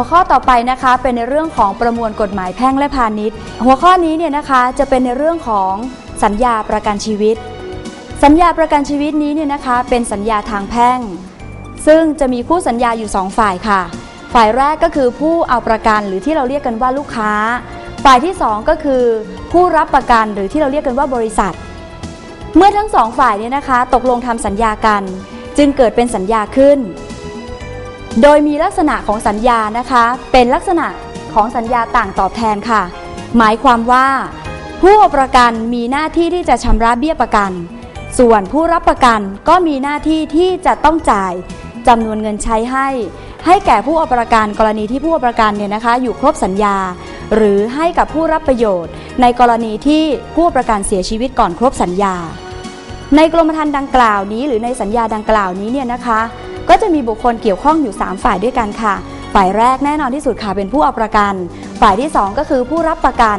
หัวข้อต่อไปนะคะเป็นในเรื่องของประมวลกฎหมายแพ่งและพาณิชย์ หัวข้อนี้เนี่ยนะคะจะเป็นในเรื่องของสัญญาประกันชีวิต สัญญาประกันชีวิตนี้เนี่ยนะคะเป็นสัญญาทางแพ่ง ซึ่งจะมีคู่สัญญาอยู่ 2 ฝ่ายค่ะ ฝ่ายแรกก็คือผู้เอาประกันหรือที่เราเรียกกันว่าลูกค้า ฝ่ายที่ 2 ก็คือผู้รับประกันหรือที่เราเรียกกันว่าบริษัท เมื่อทั้งสองฝ่ายเนี่ยนะคะตกลงทำสัญญากัน จึงเกิดเป็นสัญญาขึ้น โดยมีลักษณะของสัญญานะคะ เป็นลักษณะของสัญญาต่างตอบแทนค่ะ หมายความว่า ผู้เอาประกันมีหน้าที่ที่จะชำระเบี้ยประกัน ส่วนผู้รับประกันก็มีหน้าที่ที่จะต้องจ่ายจำนวนเงินใช้ให้ ให้แก่ผู้เอาประกันกรณีที่ผู้เอาประกันเนี่ยนะคะ อยู่ครบสัญญา หรือให้กับผู้รับประโยชน์ ในกรณีที่ผู้เอาประกันเสียชีวิตก่อนครบสัญญา ในกรมธรรม์ดังกล่าวนี้ หรือในสัญญาดังกล่าวนี้เนี่ยนะคะ ก็จะมีบุคคลเกี่ยวข้องอยู่ 3 ฝ่ายด้วยกันค่ะ ฝ่ายแรกแน่นอนที่สุดค่ะเป็นผู้เอาประกัน ฝ่ายที่ 2 ก็คือผู้รับประกัน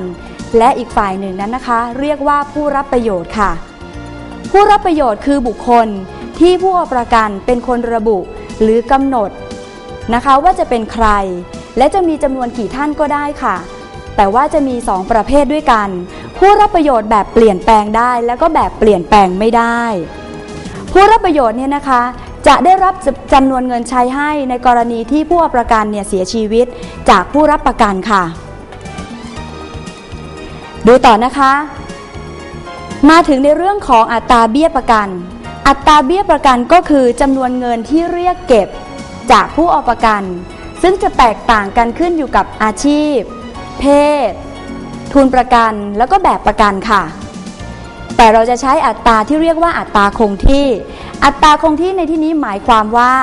และอีกฝ่ายหนึ่งนั้นนะคะ เรียกว่าผู้รับประโยชน์ค่ะ ผู้รับประโยชน์คือบุคคลที่ผู้เอาประกันเป็นคนระบุหรือกำหนดนะคะว่าจะเป็นใคร และจะมีจำนวนกี่ท่านก็ได้ค่ะ แต่ว่าจะมี 2 ประเภทด้วยกัน ผู้รับประโยชน์แบบเปลี่ยนแปลงได้ แล้วก็แบบเปลี่ยนแปลงไม่ได้ ผู้รับประโยชน์เนี่ยนะคะ จะได้รับจำนวนเงินใช้ให้ในกรณีที่ผู้ประกันเนี่ยเสียชีวิตจากผู้รับประกันค่ะ ดูต่อนะคะ มาถึงในเรื่องของอัตราเบี้ยประกัน อัตราเบี้ยประกันก็คือจำนวนเงินที่เรียกเก็บจากผู้เอาประกัน ซึ่งจะแตกต่างกันขึ้นอยู่กับอาชีพ เพศ ทุนประกันแล้วก็แบบประกันค่ะ แต่เราจะใช้อัตราที่เรียกว่าอัตราคงที่ อัตราคงที่ในที่นี้หมายความว่า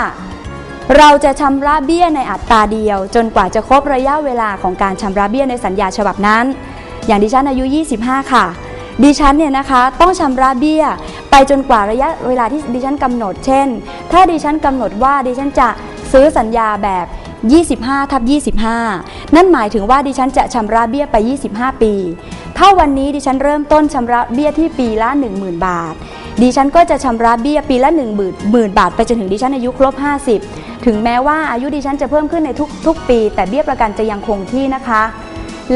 เราจะชำระเบี้ยในอัตราเดียว จนกว่าจะครบระยะเวลาของการชำระเบี้ยในสัญญาฉบับนั้น อย่างดิฉันอายุ 25 ค่ะ ดิฉันเนี่ยนะคะต้องชำระเบี้ยไปจนกว่าระยะเวลาที่ดิฉันกำหนด เช่น ถ้าดิฉันกำหนดว่าดิฉันจะซื้อสัญญาแบบ25ทับ25 นั่นหมายถึงว่าดิฉันจะชำระเบี้ยไป 25 ปี ถ้าวันนี้ดิฉันเริ่มต้นชำระเบี้ยที่ปีละ 10,000 บาท ดิฉันก็จะชำระเบี้ยปีละ1 0,000 บาท ไปจนถึงดิฉันอายุครบ 50 ถึงแม้ว่าอายุดิฉันจะเพิ่มขึ้นในทุกทุกปี แต่เบี้ยประกันจะยังคงที่นะคะ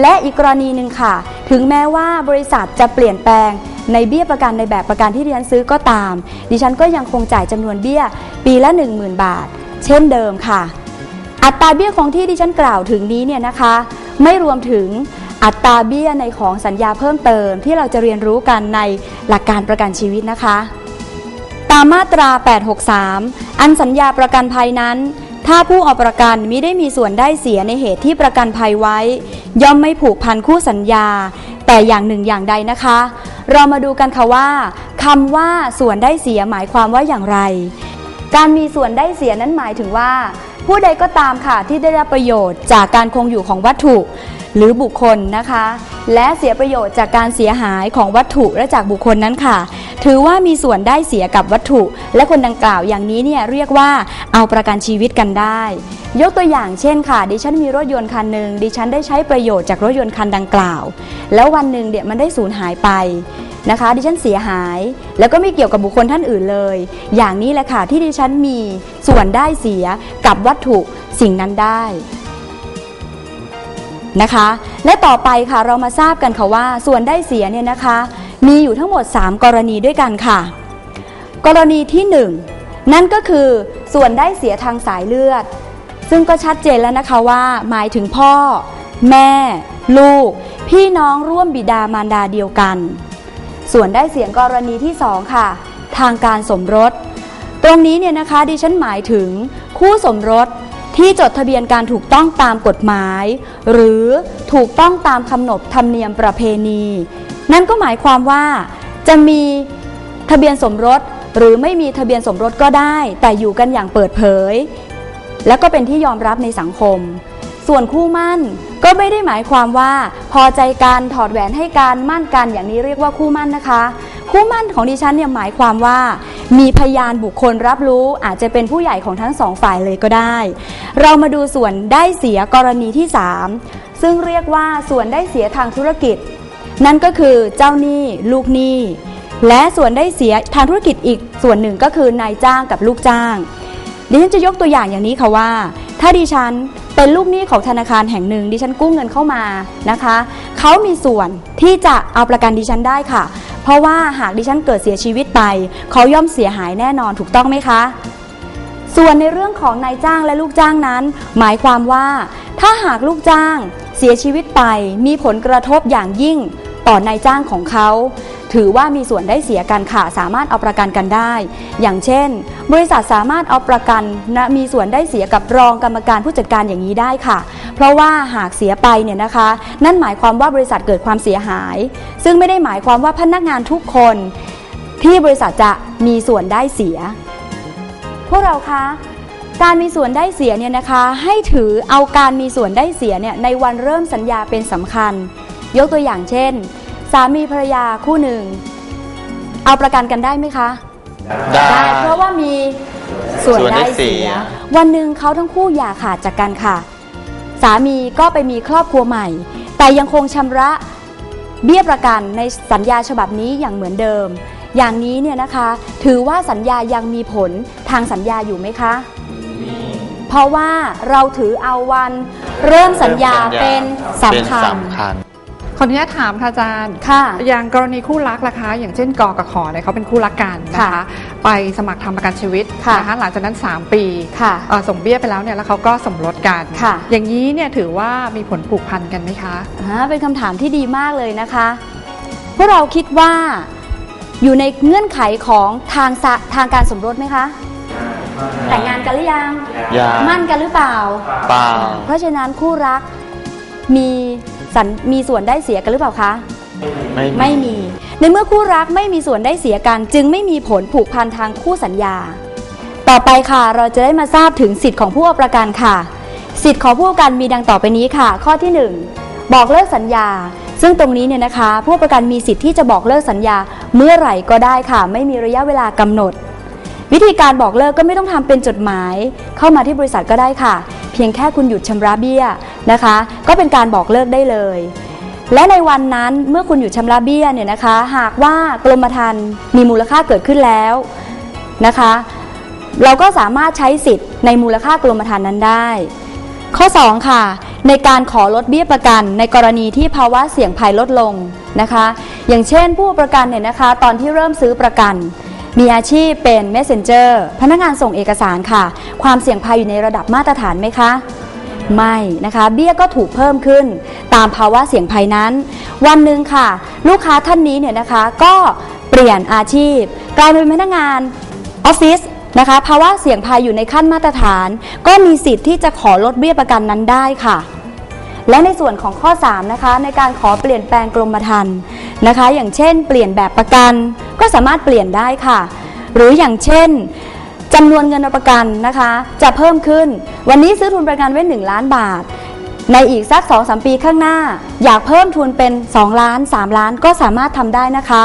และอีกกรณีหนึ่งค่ะ ถึงแม้ว่าบริษัทจะเปลี่ยนแปลงในเบี้ยประกันในแบบประกันที่ดิฉันซื้อก็ตาม ดิฉันก็ยังคงจ่ายจำนวนเบี้ยปีละ 10,000 บาท เช่นเดิมค่ะ อัตราเบี้ยของที่ดิฉันกล่าวถึงนี้เนี่ยนะคะ ไม่รวมถึง อัตราเบี้ยในของสัญญาเพิ่มเติม ที่เราจะเรียนรู้กันในหลักการประกันชีวิตนะคะ ตามมาตรา 863 อันสัญญาประกันภัยนั้น ถ้าผู้เอาประกันมิได้มีส่วนได้เสียในเหตุที่ประกันภัยไว้ ย่อมไม่ผูกพันคู่สัญญา แต่อย่างหนึ่งอย่างใดนะคะ เรามาดูกันค่ะว่าคำว่าส่วนได้เสียหมายความว่าอย่างไร การมีส่วนได้เสียนั้นหมายถึงว่า ผู้ใดก็ตามค่ะที่ได้รับประโยชน์จากการคงอยู่ของวัตถุ หรือบุคคลนะคะ และเสียประโยชน์จากการเสียหายของวัตถุและจากบุคคลนั้นค่ะ ถือว่ามีส่วนได้เสียกับวัตถุ และคนดังกล่าวอย่างนี้เนี่ยเรียกว่าเอาประกันชีวิตกันได้ ยกตัวอย่างเช่นค่ะ ดิฉันมีรถยนต์คันหนึ่งดิฉันได้ใช้ประโยชน์จากรถยนต์คันดังกล่าว แล้ววันหนึ่งเดี๋ยมันได้สูญหายไปนะคะ ดิฉันเสียหาย แล้วก็ไม่เกี่ยวกับบุคคลท่านอื่นเลย อย่างนี้แหละค่ะที่ดิฉันมีส่วนได้เสียกับวัตถุสิ่งนั้นได้ นะคะ และต่อไปค่ะเรามาทราบกันค่ะว่า ส่วนได้เสียเนี่ยนะคะ มีอยู่ทั้งหมด 3 กรณีด้วยกันค่ะ กรณีที่ 1 นั่นก็คือส่วนได้เสียทางสายเลือด ซึ่งก็ชัดเจนแล้วนะคะว่าหมายถึงพ่อ แม่ ลูก พี่น้องร่วมบิดามารดาเดียวกัน ส่วนได้เสียงกรณีที่ 2 ค่ะ ทางการสมรส ตรงนี้เนี่ยนะคะดิฉันหมายถึงคู่สมรส ที่จดทะเบียนการถูกต้องตามกฎหมาย หรือถูกต้องตามคำนบธรรมเนียมประเพณี นั่นก็หมายความว่า จะมีทะเบียนสมรสหรือไม่มีทะเบียนสมรสก็ได้ แต่อยู่กันอย่างเปิดเผย แล้วก็เป็นที่ยอมรับในสังคม ส่วนคู่มั่นก็ไม่ได้หมายความว่า พอใจกันถอดแหวนให้การมั่นกันอย่างนี้เรียกว่าคู่มั่นนะคะ คู่มั่นของดิฉันเนี่ยหมายความว่า มีพยานบุคคลรับรู้อาจจะเป็นผู้ใหญ่ของทั้งสองฝ่ายเลยก็ได้ เรามาดูส่วนได้เสียกรณีที่ 3 ซึ่งเรียกว่าส่วนได้เสียทางธุรกิจ นั่นก็คือเจ้าหนี้ลูกหนี้และส่วนได้เสียทางธุรกิจอีกส่วนหนึ่งก็คือนายจ้างกับลูกจ้างดิฉันจะยกตัวอย่างอย่างนี้ค่ะว่า ถ้าดิฉันเป็นลูกหนี้ของธนาคารแห่งหนึ่งดิฉันกู้เงินเข้ามานะคะ เขามีส่วนที่จะเอาประกันดิฉันได้ค่ะ เพราะว่าหากดิฉันเกิดเสียชีวิตไปเขาย่อมเสียหายแน่นอนถูกต้องไหมคะ ส่วนในเรื่องของนายจ้างและลูกจ้างนั้น หมายความว่า ถ้าหากลูกจ้างเสียชีวิตไปมีผลกระทบอย่างยิ่งต่อนายจ้างของเขาถือว่ามีส่วนได้เสียกันค่ะสามารถเอาประกันกันได้ อย่างเช่น บริษัทสามารถเอาประกันนะมีส่วนได้เสียกับรองกรรมการผู้จัดการอย่างนี้ได้ค่ะ เพราะว่าหากเสียไปเนี่ยนะคะ นั่นหมายความว่าบริษัทเกิดความเสียหาย ซึ่งไม่ได้หมายความว่าพนักงานทุกคนที่บริษัทจะมีส่วนได้เสีย พวกเราคะการมีส่วนได้เสียเนี่ยนะคะให้ถือเอาการมีส่วนได้เสียเนี่ยในวันเริ่มสัญญาเป็นสำคัญ ยกตัวอย่างเช่น สามีภรรยาคู่หนึ่ง เอาประกันกันได้ไหมคะได้เพราะว่ามีส่วนส่วนได้ได้เสีเสียยวันหนึ่งเขาทั้งคู่อย่าขาดจากกันค่ะ สามีก็ไปมีครอบครัวใหม่ แต่ยังคงชำระเบี้ยประกันในสัญญาฉบับนี้อย่างเหมือนเดิม อย่างนี้เนี่ยนะคะถือว่าสัญญายังมีผลทางสัญญาอยู่ไหมคะ เพราะว่าเราถือเอาวันเริ่มสัญญาเป็นสำคัญ เป็นสำคัญขออนุญาตถามค่ะอาจารย์ ค่ะ อย่างกรณีคู่รักล่ะคะ อย่างเช่นกอกับขอเนี่ยเขาเป็นคู่รักกันนะคะ ค่ะไปสมัครทำประกันชีวิตค่ะนะคะหลังจากนั้น 3 ปีค่ะเอ่อส่งเบี้ยไปแล้วเนี่ยแล้วเขาก็สมรสกัน ค่ะ อย่างนี้เนี่ยถือว่ามีผลผูกพันกันไหมคะ อ่าเป็นคำถามที่ดีมากเลยนะคะพวกเราคิดว่าอยู่ในเงื่อนไขของทางสะทางการสมรสไหมคะ แต่งงานกันหรือยังยังมั่นกันหรือเปล่า เปล่า เพราะฉะนั้นคู่รักมี สัญมีส่วนได้เสียกันหรือเปล่าคะ ไม่ไม่มี ในเมื่อคู่รักไม่มีส่วนได้เสียกัน จึงไม่มีผลผูกพันทางคู่สัญญา ต่อไปค่ะเราจะได้มาทราบถึงสิทธิ์ของผู้เอาประกันค่ะ สิทธิ์ของผู้เอาประกันมีดังต่อไปนี้ค่ะ ข้อที่ 1 บอกเลิกสัญญา ซึ่งตรงนี้เนี่ยนะคะ ผู้เอาประกันมีสิทธิ์ที่จะบอกเลิกสัญญาเมื่อไหร่ก็ได้ค่ะ ไม่มีระยะเวลากำหนดวิธีการบอกเลิกก็ไม่ต้องทำเป็นจดหมาย เข้ามาที่บริษัทก็ได้ค่ะเพียงแค่คุณหยุดชำระเบี้ยนะคะ ก็เป็นการบอกเลิกได้เลย และในวันนั้นเมื่อคุณหยุดชำระเบี้ยเนี่ยนะคะ หากว่ากรมธรรม์มีมูลค่าเกิดขึ้นแล้วนะคะ เราก็สามารถใช้สิทธิ์ในมูลค่ากรมธรรม์นั้นได้ ข้อ 2 ค่ะ ในการขอลดเบี้ยประกัน ในกรณีที่ภาวะเสี่ยงภัยลดลงนะคะ อย่างเช่นผู้ประกันเนี่ยนะคะ ตอนที่เริ่มซื้อประกัน มีอาชีพเป็น messenger พนักงานส่งเอกสารค่ะ ความเสี่ยงภัยอยู่ในระดับมาตรฐานไหมคะ ไม่นะคะ เบี้ยก็ถูกเพิ่มขึ้น ตามภาวะเสี่ยงภัยนั้น วันหนึ่งค่ะ ลูกค้าท่านนี้เนี่ยนะคะก็เปลี่ยนอาชีพ กลายเป็นพนักงานออฟฟิศนะคะภาวะเสี่ยงภัยอยู่ในขั้นมาตรฐาน ก็มีสิทธิ์ที่จะขอลดเบี้ยประกันนั้นได้ค่ะและในส่วนของข้อ 3 นะคะ ในการขอเปลี่ยนแปลงกรมธรรม์ นะคะ อย่างเช่น เปลี่ยนแบบประกันก็สามารถเปลี่ยนได้ค่ะ หรืออย่างเช่นจำนวนเงินประกันนะคะ จะเพิ่มขึ้น วันนี้ซื้อทุนประกันไว้ 1 ล้านบาท ในอีกสัก 2-3 ปีข้างหน้า อยากเพิ่มทุนเป็น 2 ล้าน 3 ล้านก็สามารถทำได้นะคะ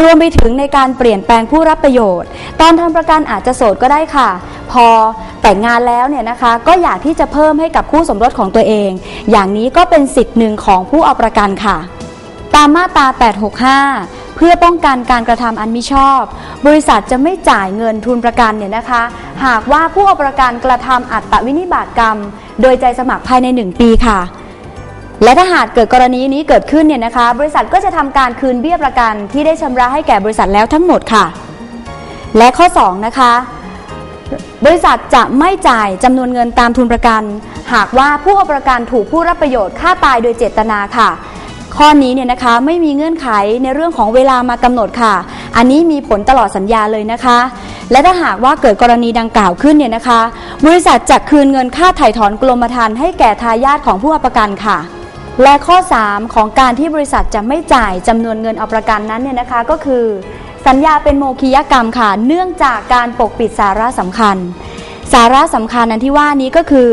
รวมไปถึงในการเปลี่ยนแปลงผู้รับประโยชน์ ตอนทำประกันอาจจะโสดก็ได้ค่ะ พอแต่งงานแล้วเนี่ยนะคะ ก็อยากที่จะเพิ่มให้กับคู่สมรสของตัวเอง อย่างนี้ก็เป็นสิทธิ์หนึ่งของผู้เอาประกันค่ะ ตามมาตรา 865 เพื่อป้องกันการกระทำอันมิชอบ บริษัทจะไม่จ่ายเงินทุนประกันเนี่ยนะคะ หากว่าผู้เอาประกันกระทำอัตวินิบาตกรรม โดยใจสมัครภายใน 1 ปีค่ะ และถ้าหากเกิดกรณีนี้เกิดขึ้นเนี่ยนะคะ บริษัทก็จะทำการคืนเบี้ยประกันที่ได้ชำระให้แก่บริษัทแล้วทั้งหมดค่ะ และข้อ 2 นะคะบริษัทจะไม่จ่ายจำนวนเงินตามทุนประกัน หากว่าผู้เอาประกันถูกผู้รับประโยชน์ฆ่าตายโดยเจตนาค่ะ ข้อนี้เนี่ยนะคะไม่มีเงื่อนไขในเรื่องของเวลามากำหนดค่ะ อันนี้มีผลตลอดสัญญาเลยนะคะ และถ้าหากว่าเกิดกรณีดังกล่าวขึ้นเนี่ยนะคะ บริษัทจะคืนเงินค่าไถ่ถอนกรมธรรม์ให้แก่ทายาทของผู้เอาประกันค่ะและข้อ 3 ของการที่บริษัทจะไม่จ่ายจำนวนเงินเอาประกันนั้นเนี่ยนะคะก็คือ สัญญาเป็นโมฆียกรรมค่ะ เนื่องจากการปกปิดสาระสำคัญ สาระสำคัญนั้นที่ว่านี้ก็คือ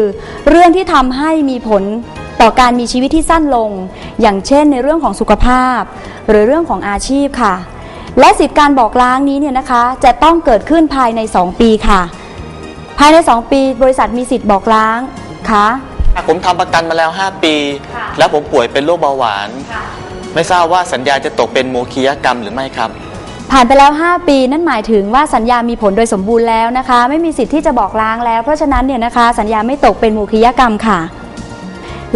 เรื่องที่ทำให้มีผล ต่อการมีชีวิตที่สั้นลง อย่างเช่นในเรื่องของสุขภาพ หรือเรื่องของอาชีพค่ะ และสิทธิการบอกล้างนี้เนี่ยนะคะจะต้องเกิดขึ้นภายใน 2 ปีค่ะ ภายใน 2 ปีบริษัทมีสิทธิ์บอกล้างค่ะผมทำประกันมาแล้ว 5 ปีค่ะแล้วผมป่วยเป็นโรคเบาหวาน ไม่ทราบว่าสัญญาจะตกเป็นโมฆะกรรมหรือไม่ครับ ผ่านไปแล้ว 5 ปีนั่นหมายถึงว่าสัญญามีผลโดยสมบูรณ์แล้วนะคะ ไม่มีสิทธิ์ที่จะบอกล้างแล้ว เพราะฉะนั้นเนี่ยนะคะสัญญาไม่ตกเป็นโมฆิยกรรมค่ะ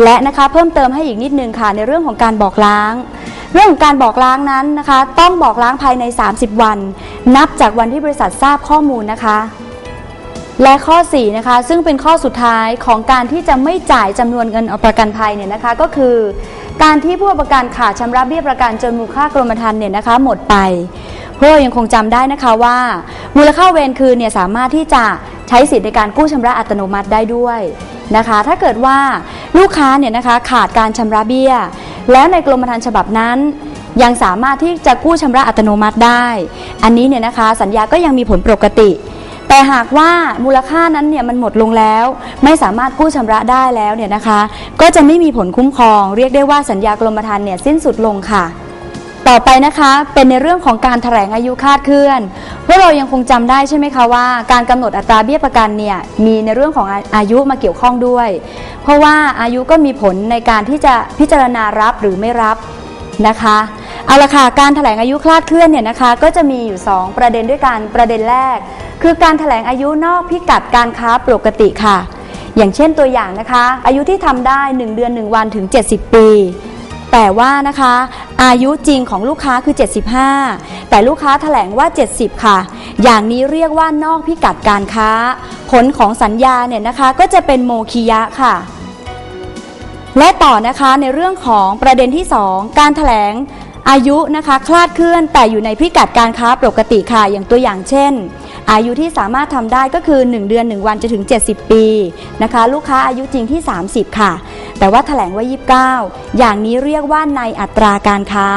และนะคะเพิ่มเติมให้อีกนิดนึงค่ะในเรื่องของการบอกล้าง เรื่องของการบอกล้างนั้นนะคะ ต้องบอกล้างภายใน 30 วัน นับจากวันที่บริษัททราบข้อมูลนะคะ และข้อ4นะคะซึ่งเป็นข้อสุดท้ายของการที่จะไม่จ่ายจำนวนเงินเอาประกันภัยเนี่ยนะคะก็คือ การที่ผู้ประกันขาดชำระเบี้ยประกันจนมูลค่ากรมธรรม์เนี่ยนะคะหมดไปพวกเรายังคงจำได้นะคะว่า มูลค่าเวรคืนเนี่ยสามารถที่จะใช้สิทธิ์ในการกู้ชำระอัตโนมัติได้ด้วยนะคะ ถ้าเกิดว่า ลูกค้าเนี่ยนะคะขาดการชำระเบี้ย แล้วในกรมธรรม์ฉบับนั้น ยังสามารถที่จะกู้ชำระอัตโนมัติได้ อันนี้เนี่ยนะคะสัญญาก็ยังมีผลปกติ แต่หากว่ามูลค่านั้นเนี่ยมันหมดลงแล้ว ไม่สามารถกู้ชำระได้แล้วเนี่ยนะคะ ก็จะไม่มีผลคุ้มครอง เรียกได้ว่าสัญญากรมธรรม์เนี่ยสิ้นสุดลงค่ะ ต่อไปนะคะเป็นในเรื่องของการแถลงอายุคาดเคลื่อนพวกเรายังคงจำได้ใช่ไหมคะว่า การกำหนดอัตราเบี้ยประกันเนี่ยมีในเรื่องของอายุมาเกี่ยวข้องด้วย เพราะว่าอายุก็มีผลในการที่จะพิจารณารับหรือไม่รับนะคะเอาละค่ะการแถลงอายุคลาดเคลื่อนเนี่ยนะคะก็จะมีอยู่ 2 ประเด็นด้วยกันประเด็นแรก คือการแถลงอายุนอกพิกัดการค้าปกติค่ะ อย่างเช่นตัวอย่างนะคะ อายุที่ทำได้ 1 เดือน 1 วันถึง 70 ปี แต่ว่านะคะอายุจริงของลูกค้าคือ 75 แต่ลูกค้าแถลงว่า 70 ค่ะ อย่างนี้เรียกว่านอกพิกัดการค้า ผลของสัญญาเนี่ยนะคะก็จะเป็นโมคิยะค่ะ และต่อนะคะในเรื่องของประเด็นที่ 2 การแถลงอายุนะคะคลาดเคลื่อนแต่อยู่ในพิกัดการค้าปกติค่ะอย่างตัวอย่างเช่น อายุที่สามารถทำได้ก็คือ 1 เดือน 1 วันจะถึง 70 ปีนะคะ ลูกค้าอายุจริงที่ 30 ค่ะ แต่ว่าแถลงว่า29 อย่างนี้เรียกว่าในอัตราการค้า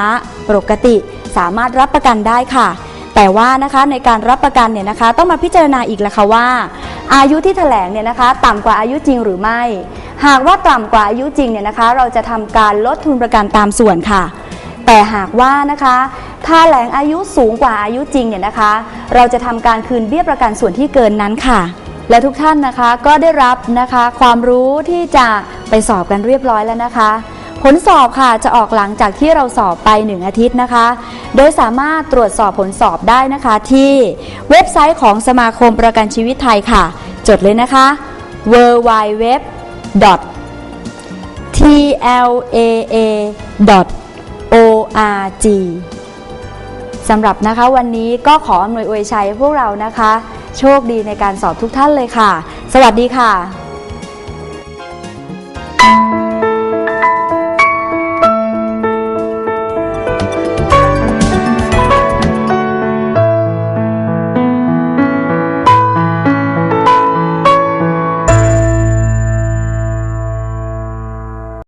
ปกติสามารถรับประกันได้ค่ะ แต่ว่านะคะในการรับประกันเนี่ยนะคะ ต้องมาพิจารณาอีกแล้วค่ะว่า อายุที่แถลงเนี่ยนะคะ ต่ำกว่าอายุจริงหรือไม่ หากว่าต่ำกว่าอายุจริงเนี่ยนะคะ เราจะทำการลดทุนประกันตามส่วนค่ะ แต่หากว่านะคะ ถ้าแหลงอายุสูงกว่าอายุจริงเนี่ยนะคะ เราจะทำการคืนเบี้ยประกันส่วนที่เกินนั้นค่ะ และทุกท่านนะคะก็ได้รับนะคะความรู้ที่จะไปสอบกันเรียบร้อยแล้วนะคะ ผลสอบค่ะจะออกหลังจากที่เราสอบไป 1 อาทิตย์นะคะ โดยสามารถตรวจสอบผลสอบได้นะคะที่เว็บไซต์ของสมาคมประกันชีวิตไทยค่ะ จดเลยนะคะ www.tlaa. O R G สำหรับนะคะวันนี้ก็ขออำนวยอวยชัยพวกเรานะคะ โชคดีในการสอบทุกท่านเลยค่ะ สวัสดีค่ะ